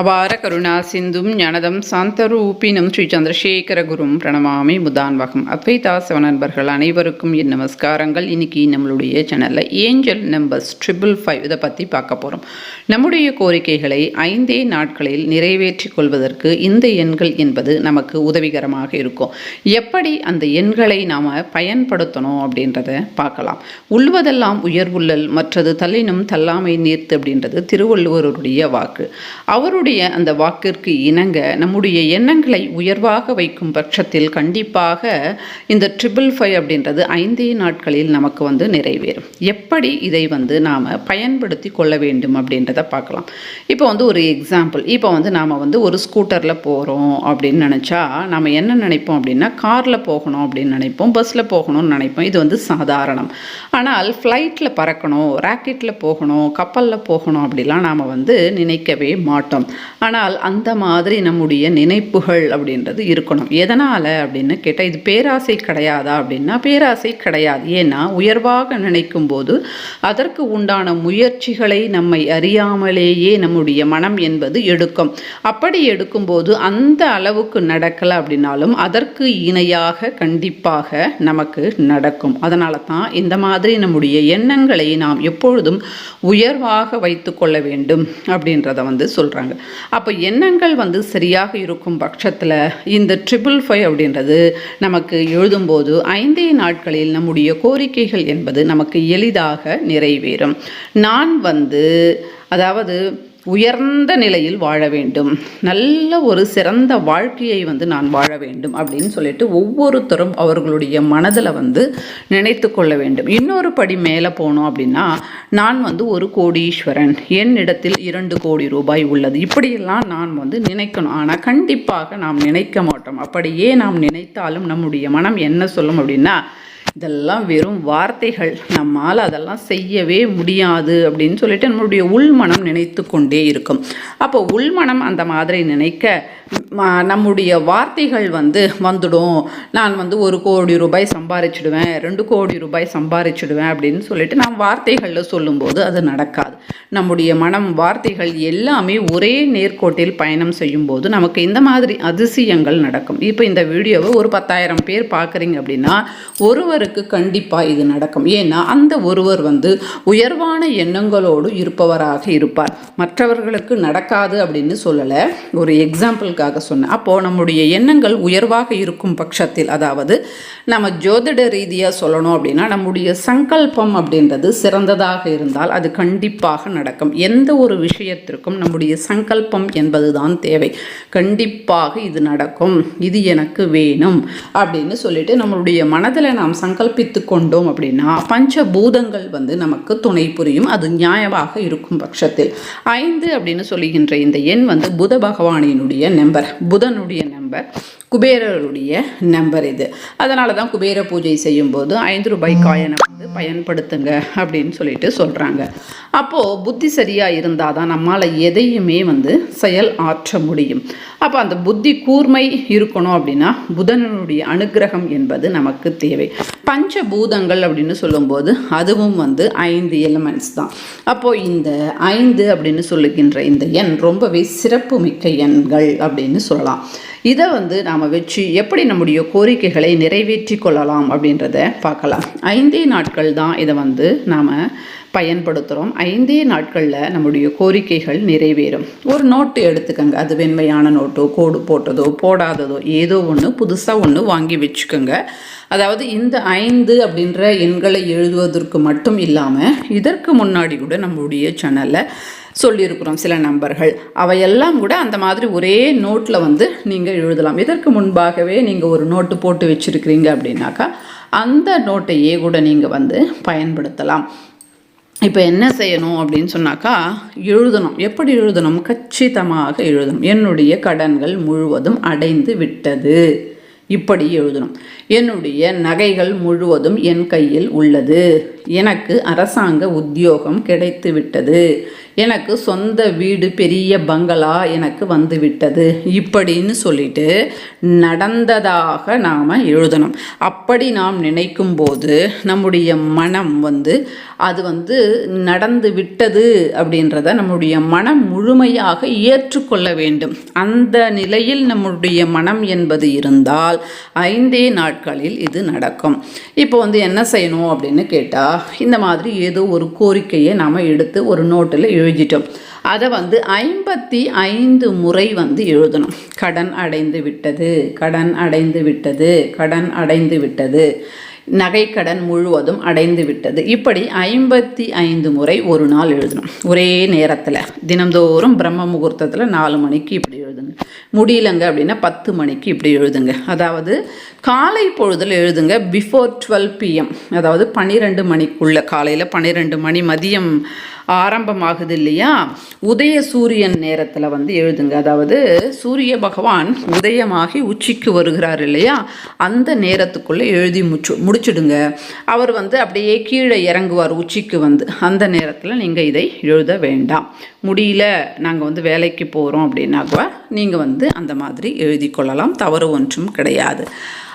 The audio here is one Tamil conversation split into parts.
அபார கருணா சிந்தும் ஞானதம் சாந்தரூபினும் ஸ்ரீ சந்திரசேகர குரும் பிரணமாமி முதான்வகம் அத்வைதா சிவ நண்பர்கள் அனைவருக்கும் என் நமஸ்காரங்கள். இன்னைக்கு நம்மளுடைய சேனலில் ஏஞ்சல் நம்பர்ஸ் ட்ரிபிள் ஃபைவ் இதை பற்றி பார்க்க போகிறோம் நம்முடைய கோரிக்கைகளை ஐந்தே நாட்களில் நிறைவேற்றி கொள்வதற்கு இந்த எண்கள் என்பது நமக்கு உதவிகரமாக இருக்கும். எப்படி அந்த எண்களை நாம் பயன்படுத்தணும் அப்படின்றத பார்க்கலாம். உள்வதெல்லாம் உயர்வுள்ளல் மற்றது தள்ளினும் தள்ளாமை நீர்த்து அப்படின்றது திருவள்ளுவருடைய வாக்கு. அவருடைய அந்த வாக்கிற்கு இணங்க நம்முடைய எண்ணங்களை உயர்வாக வைக்கும் பட்சத்தில் கண்டிப்பாக இந்த ட்ரிபிள் ஃபைவ் அப்படின்றது ஐந்தே நாட்களில் நமக்கு வந்து நிறைவேறும். எப்படி இதை வந்து நாம் பயன்படுத்தி கொள்ள வேண்டும் அப்படின்றத பார்க்கலாம். இப்போ வந்து ஒரு எக்ஸாம்பிள் இப்போ வந்து நாம் வந்து ஒரு ஸ்கூட்டரில் போகிறோம் அப்படின்னு நினச்சா நாம் என்ன நினைப்போம் அப்படின்னா காரில் போகணும் அப்படின்னு நினைப்போம் பஸ்ஸில் போகணும்னு நினைப்போம். இது வந்து சாதாரணம். ஆனால் ஃப்ளைட்டில் பறக்கணும் ராக்கெட்டில் போகணும் கப்பலில் போகணும் அப்படிலாம் நாம் வந்து நினைக்கவே மாட்டோம். ஆனால் அந்த மாதிரி நம்முடைய நினைப்புகள் அப்படின்றது இருக்கணும். எதனால் அப்படின்னு கேட்டால் இது பேராசை கிடையாதா அப்படின்னா பேராசை கிடையாது. ஏன்னா உயர்வாக நினைக்கும் போது அதற்கு உண்டான முயற்சிகளை நம்மை அறியாமலேயே நம்முடைய மனம் என்பது எடுக்கும். அப்படி எடுக்கும்போது அந்த அளவுக்கு நடக்கலை அப்படின்னாலும் அதற்கு இணையாக கண்டிப்பாக நமக்கு நடக்கும். அதனால தான் இந்த மாதிரி நம்முடைய எண்ணங்களை நாம் எப்பொழுதும் உயர்வாக வைத்து கொள்ள வேண்டும் அப்படின்றத வந்து சொல்கிறாங்க அப்போ எண்ணங்கள் வந்து சரியாக இருக்கும் பட்சத்தில் இந்த ட்ரிபிள் ஃபைவ் அப்படின்றது நமக்கு எழுதும்போது ஐந்தே நாட்களில் நம்முடைய கோரிக்கைகள் என்பது நமக்கு எளிதாக நிறைவேறும். நான் வந்து அதாவது உயர்ந்த நிலையில் வாழ வேண்டும். நல்ல ஒரு சிறந்த வாழ்க்கையை வந்து நான் வாழ வேண்டும் அப்படின்னு சொல்லிட்டு ஒவ்வொருத்தரும் அவர்களுடைய மனதில் வந்து நினைத்து கொள்ள வேண்டும். இன்னொரு படி மேலே போனோம் அப்படின்னா நான் வந்து ஒரு கோடீஸ்வரன். என்னிடத்தில் இரண்டு கோடி ரூபாய் உள்ளது. இப்படியெல்லாம் நான் வந்து நினைக்கணும். ஆனால் கண்டிப்பாக நாம் நினைக்க மாட்டோம். அப்படியே நாம் நினைத்தாலும் நம்முடைய மனம் என்ன சொல்லும் அப்படின்னா இதெல்லாம் வெறும் வார்த்தைகள். நம்மால் அதெல்லாம் செய்யவே முடியாது அப்படின்னு சொல்லிட்டு நம்மளுடைய உள்மனம் நினைத்து கொண்டே இருக்கும். அப்போ உள்மனம் அந்த மாதிரி நினைக்க நம்முடைய வார்த்தைகள் வந்து வந்துடும். நான் வந்து ஒரு கோடி ரூபாய் சம்பாரிச்சிடுவேன் ரெண்டு கோடி ரூபாய் சம்பாரிச்சிடுவேன் அப்படின்னு சொல்லிட்டு நாம் வார்த்தைகளில் சொல்லும்போது அது நடக்காது. நம்முடைய மனம் வார்த்தைகள் எல்லாமே ஒரே நேர்கோட்டில் பயணம் செய்யும்போது நமக்கு இந்த மாதிரி அதிசயங்கள் நடக்கும். இப்போ இந்த வீடியோவை ஒரு பத்தாயிரம் பேர் பார்க்குறீங்க அப்படின்னா ஒருவருக்கு கண்டிப்பாக இது நடக்கும். ஏன்னா அந்த ஒருவர் வந்து உயர்வான எண்ணங்களோடு இருப்பவராக இருப்பார். மற்றவர்களுக்கு நடக்காது அப்படின்னு சொல்லலை. ஒரு எக்ஸாம்பிளுக்காக சொன்னேன். அப்போது நம்முடைய எண்ணங்கள் உயர்வாக இருக்கும் பட்சத்தில் அதாவது நம்ம ஜோதிட ரீதியாக சொல்லணும் அப்படின்னா நம்முடைய சங்கல்பம் அப்படின்றது சிறந்ததாக இருந்தால் அது கண்டிப்பாக நடக்கும். எந்த ஒரு விஷயத்திற்கும் நம்முடைய சங்கல்பம் என்பது தான் தேவை. கண்டிப்பாக இது நடக்கும். இது எனக்கு வேணும் அப்படின்னு சொல்லிட்டு நம்மளுடைய மனதில் நாம் சங்கல்பித்து கொண்டோம் அப்படின்னா பஞ்சபூதங்கள் வந்து நமக்கு துணை புரியும். அது நியாயமாக இருக்கும் பட்சத்தில். ஐந்து அப்படின்னு சொல்லுகின்ற இந்த எண் வந்து புத பகவானினுடைய நம்பர். புதனுடைய நம்பர் குபேரருடைய நம்பர் இது. அதனால தான் குபேர பூஜை செய்யும்போது ஐந்து ரூபாய் காயினை வந்து பயன்படுத்துங்க அப்படின்னு சொல்லிட்டு சொல்கிறாங்க அப்போது புத்தி சரியாக இருந்தால் தான் நம்மால் எதையுமே வந்து செயல் ஆற்ற முடியும். அப்போ அந்த புத்தி கூர்மை இருக்கணும் அப்படின்னா புதனனுடைய அனுக்கிரகம் என்பது நமக்கு தேவை. பஞ்சபூதங்கள் அப்படின்னு சொல்லும்போது அதுவும் வந்து ஐந்து எலிமெண்ட்ஸ் தான். அப்போது இந்த ஐந்து அப்படின்னு சொல்லுகின்ற இந்த எண் ரொம்பவே சிறப்பு மிக்க எண்கள் அப்படின்னு சொல்லலாம். இதை வந்து நாம் வச்சு எப்படி நம்முடைய கோரிக்கைகளை நிறைவேற்றி கொள்ளலாம் அப்படின்றத பார்க்கலாம். ஐந்தே நாட்கள் தான் இதை வந்து நாம் பயன்படுத்துகிறோம் ஐந்தே நாட்களில் நம்முடைய கோரிக்கைகள் நிறைவேறும். ஒரு நோட்டு எடுத்துக்கோங்க. அது வெண்மையான நோட்டோ கோடு போட்டதோ போடாததோ ஏதோ ஒன்று புதுசாக ஒன்று வாங்கி வச்சுக்கோங்க. அதாவது இந்த ஐந்து அப்படின்ற எண்களை எழுதுவதற்கு மட்டும் இல்லாமல் இதற்கு முன்னாடி கூட நம்மளுடைய சேனலில் சொல்லியிருக்கிறோம் சில நம்பர்கள். அவையெல்லாம் கூட அந்த மாதிரி ஒரே நோட்டில் வந்து நீங்கள் எழுதலாம். இதற்கு முன்பாகவே நீங்கள் ஒரு நோட்டு போட்டு வச்சுருக்கிறீங்க அப்படின்னாக்கா அந்த நோட்டையே கூட நீங்கள் வந்து பயன்படுத்தலாம். இப்போ என்ன செய்யணும் அப்படின்னு சொன்னாக்கா எழுதணும். எப்படி எழுதணும்? கச்சிதமாக எழுதணும். என்னுடைய கடன்கள் முழுவதும் அடைந்து விட்டது. இப்படி எழுதணும். என்னுடைய நகைகள் முழுவதும் என் கையில் உள்ளது. எனக்கு அரசாங்க உத்தியோகம் கிடைத்து விட்டது எனக்கு சொந்த வீடு பெரிய பங்களா எனக்கு வந்துவிட்டது. இப்படின்னு சொல்லிட்டு நடந்ததாக நாம் எழுதணும். அப்படி நாம் நினைக்கும் போது நம்முடைய மனம் வந்து அது வந்து நடந்து விட்டது அப்படின்றத நம்முடைய மனம் முழுமையாக ஏற்றுக்கொள்ள வேண்டும். அந்த நிலையில் நம்முடைய மனம் என்பது இருந்தால் ஐந்தே நாட்களில் இது நடக்கும். இப்போ வந்து என்ன செய்யணும் அப்படின்னு கேட்டால் இந்த மாதிரி ஏதோ ஒரு கோரிக்கையை நாம் எடுத்து ஒரு நோட்டில் எழுதிட்டோம். அதை வந்து ஐம்பத்தி ஐந்து முறை வந்து எழுதணும். கடன் அடைந்து விட்டது கடன் அடைந்து விட்டது கடன் அடைந்து விட்டது. நகைக்கடன் முழுவதும் அடைந்து விட்டது. இப்படி ஐம்பத்தி ஐந்து முறை ஒரு நாள் எழுதணும். ஒரே நேரத்தில். தினந்தோறும் பிரம்ம முகூர்த்தத்தில் நாலு மணிக்கு இப்படி எழுதுங்க. முடியலங்க அப்படின்னா பத்து மணிக்கு இப்படி எழுதுங்க. அதாவது காலை பொழுதில் எழுதுங்க பிஃபோர் டுவெல் பிஎம் அதாவது பன்னிரெண்டு மணிக்குள்ளே காலையில் பன்னிரெண்டு மணி மதியம் ஆரம்பமாகுது இல்லையா? உதய சூரியன் நேரத்தில் வந்து எழுதுங்க. அதாவது சூரிய பகவான் உதயமாகி உச்சிக்கு வருகிறார் இல்லையா? அந்த நேரத்துக்குள்ளே எழுதி முச்சு முடிச்சிடுங்க. அவர் வந்து அப்படியே கீழே இறங்குவார் உச்சிக்கு வந்து. அந்த நேரத்தில் நீங்கள் இதை எழுத வேண்டாம். முடியல நாங்கள் வந்து வேலைக்கு போகிறோம் அப்படின்னாக்கா நீங்கள் வந்து அந்த மாதிரி எழுதி கொள்ளலாம். தவறு ஒன்றும் கிடையாது.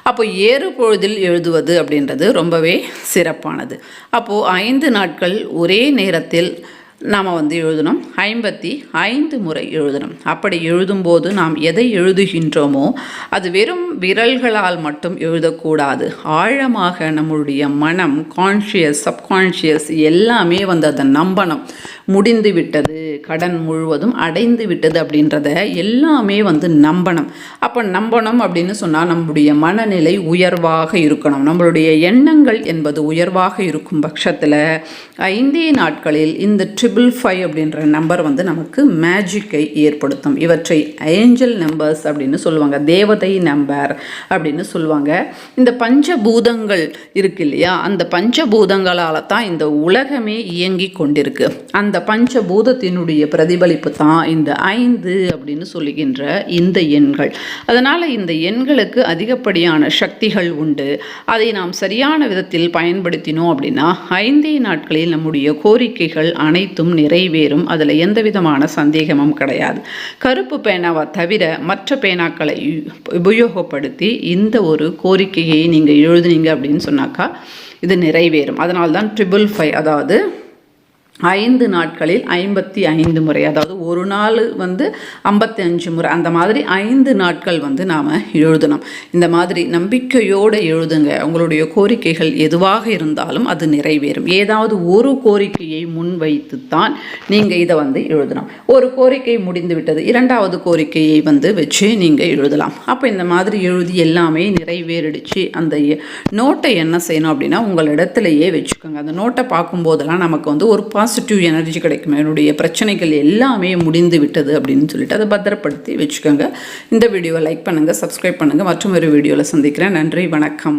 அப்போ ஏறு பொழுதில் எழுதுவது அப்படின்றது ரொம்பவே சிறப்பானது. அப்போது ஐந்து நாட்கள் ஒரே நேரத்தில் நாம் வந்து எழுதணும். ஐம்பத்தி ஐந்து முறை எழுதணும். அப்படி எழுதும்போது நாம் எதை எழுதுகின்றோமோ அது வெறும் விரல்களால் மட்டும் எழுதக்கூடாது. ஆழமாக நம்மளுடைய மனம் கான்ஷியஸ் சப்கான்ஷியஸ் எல்லாமே வந்து அதை நம்பணும். முடிந்து விட்டது கடன் முழுவதும் அடைந்து விட்டது அப்படின்றத எல்லாமே வந்து நம்பணும். அப்போ நம்பணும் அப்படின்னு சொன்னால் நம்முடைய மனநிலை உயர்வாக இருக்கணும். நம்மளுடைய எண்ணங்கள் என்பது உயர்வாக இருக்கும் பட்சத்தில் ஐந்தே நாட்களில் இந்த ட்ரிப் ட்ரிபிள் ஃபைவ் அப்படின்ற நம்பர் வந்து நமக்கு மேஜிக்கை ஏற்படுத்தும். இவற்றை ஏஞ்சல் நம்பர்ஸ் அப்படின்னு சொல்லுவாங்க. தேவதை நம்பர் அப்படின்னு சொல்லுவாங்க. இந்த பஞ்சபூதங்கள் இருக்கு இல்லையா? அந்த பஞ்சபூதங்களால் தான் இந்த உலகமே இயங்கி கொண்டிருக்கு. அந்த பஞ்சபூதத்தினுடைய பிரதிபலிப்பு தான் இந்த ஐந்து அப்படின்னு சொல்லுகின்ற இந்த எண்கள். அதனால் இந்த எண்களுக்கு அதிகப்படியான சக்திகள் உண்டு. அதை நாம் சரியான விதத்தில் பயன்படுத்தினோம் அப்படின்னா ஐந்தே நாட்களில் நம்முடைய கோரிக்கைகள் அனைத்தும் நிறைவேறும். அதில் எந்த விதமான சந்தேகமும் கிடையாது. கருப்பு பேனாவை தவிர மற்ற பேனாக்களை உபயோகப்படுத்தி இந்த ஒரு கோரிக்கையை நீங்கள் எழுதுனீங்க அப்படின்னு சொன்னாக்கா இது நிறைவேறும். அதனால்தான் ட்ரிபிள் ஃபைவ் அதாவது ஐந்து நாட்களில் ஐம்பத்தி ஐந்து முறை அதாவது ஒரு நாள் வந்து ஐம்பத்தி அஞ்சு முறை அந்த மாதிரி ஐந்து நாட்கள் வந்து நாம் எழுதணும். இந்த மாதிரி நம்பிக்கையோடு எழுதுங்க. உங்களுடைய கோரிக்கைகள் எதுவாக இருந்தாலும் அது நிறைவேறும். ஏதாவது ஒரு கோரிக்கையை முன்வைத்து தான் நீங்கள் இதை வந்து எழுதணும். ஒரு கோரிக்கை முடிந்து விட்டது இரண்டாவது கோரிக்கையை வந்து வச்சு நீங்கள் எழுதலாம். அப்போ இந்த மாதிரி எழுதி எல்லாமே நிறைவேறிடுச்சு. அந்த நோட்டை என்ன செய்யணும் அப்படின்னா உங்கள் இடத்துலையே வச்சுக்கோங்க. அந்த நோட்டை பார்க்கும்போதெல்லாம் நமக்கு வந்து ஒரு பாஸ் பாசிட்டிவ் எனர்ஜி கிடைக்கும்? என்னுடைய பிரச்சனைகள் எல்லாமே முடிந்து விட்டது அப்படின்னு சொல்லிட்டு அதை பத்திரப்படுத்தி வச்சுக்கோங்க. இந்த வீடியோவை லைக் பண்ணுங்கள் சப்ஸ்கிரைப் பண்ணுங்கள் மற்றும் ஒரு வீடியோவில் சந்திக்கிறேன். நன்றி வணக்கம்.